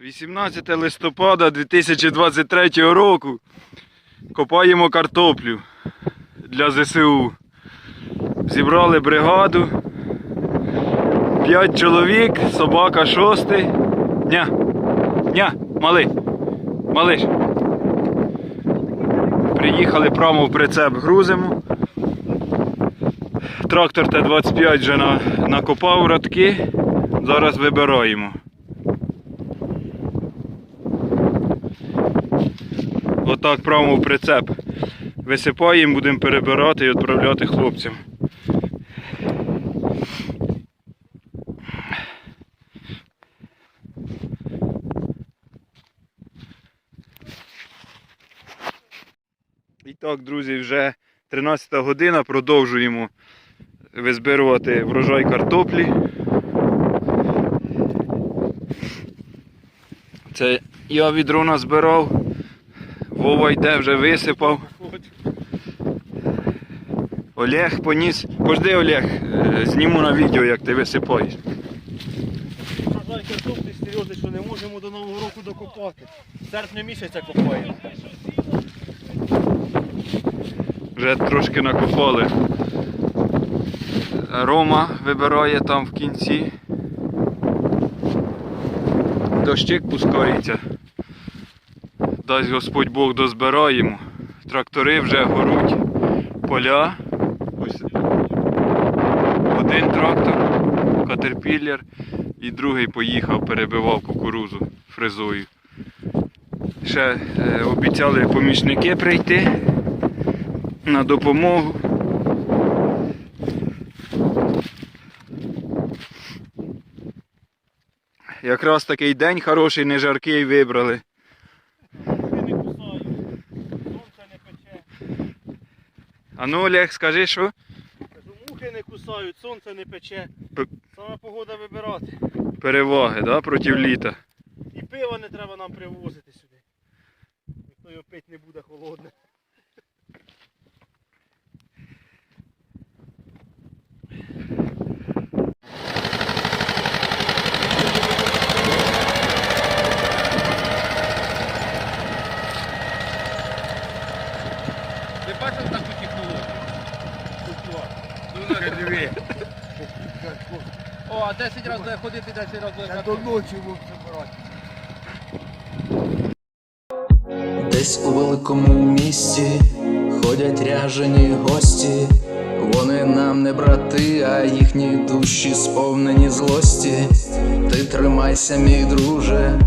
18 листопада 2023 року копаємо картоплю для ЗСУ. Зібрали бригаду. 5 чоловік, собака шостий. Ня. Ня, малий. Малиш. Приїхали прямо в прицеп грузимо. Трактор Т-25 вже накопав радки. Зараз вибираємо. Отак прямо в прицеп. Висипаємо, будемо перебирати і відправляти хлопцям. І так, друзі, вже 13 година. Продовжуємо визбирувати врожай картоплі. Це я відро назбирав. Вова йде, вже висипав. Олег поніс. Пожди, Олег, е, зніму на відео, як ти висипаєш. Врожай картоплі серйозно, що не можемо до Нового року докопати. В серпні місяця копаємо. Вже трошки накопали. Рома вибирає там в кінці. Дощик пускається. Дасть Господь Бог дозбираємо. Трактори вже горуть. Поля. Один трактор, катерпіллер, і другий поїхав, перебивав кукурузу фрезою. Ще е, обіцяли помічники прийти на допомогу. Якраз такий день хороший, не жаркий вибрали. Мухи не кусають, сонце не пече. А ну, Олег, скажи, що? Кажу, мухи не кусають, сонце не пече. П- Саме погода вибирати. Переваги, да, проти літа. І пива не треба нам привозити сюди. Ніхто його пити не буде холодне. Культиватор. О, а 10 разів буде ходити, 10 разів буде Я до ночі був забирати. Десь у великому місті ходять ряжені гості. Вони нам не брати, а їхні душі сповнені злості. Ти тримайся, мій друже,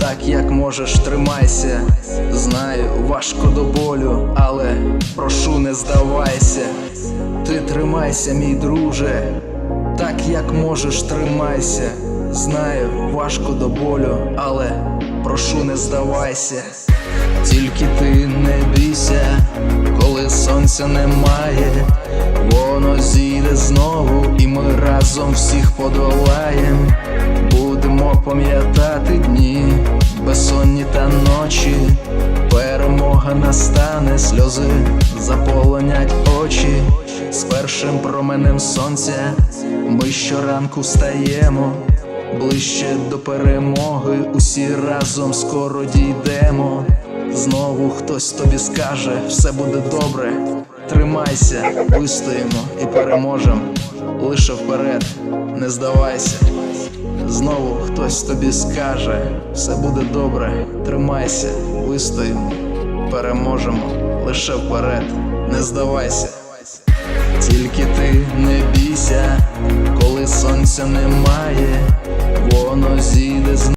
так як можеш, тримайся. Знаю, важко до болю, прошу, не здавайся. Ти тримайся, мій друже, так як можеш, тримайся. Знаю, важко до болю, але прошу, не здавайся. Тільки ти не бійся, коли сонця немає, воно зійде знову, і ми разом всіх подолаєм. Будемо пам'ятати дні, безсонні та ночі. Перемога настане, сльози заполонять очі. З першим променем сонця ми щоранку встаємо. Ближче до перемоги, усі разом скоро дійдемо. Знову хтось тобі скаже, все буде добре. Тримайся, вистоїмо і переможемо. Лише вперед, не здавайся. Знову хтось тобі скаже, все буде добре. Тримайся, вистоїмо, переможемо. Лише вперед, не здавайся. Тільки ти не бійся, коли сонця немає, воно зійде з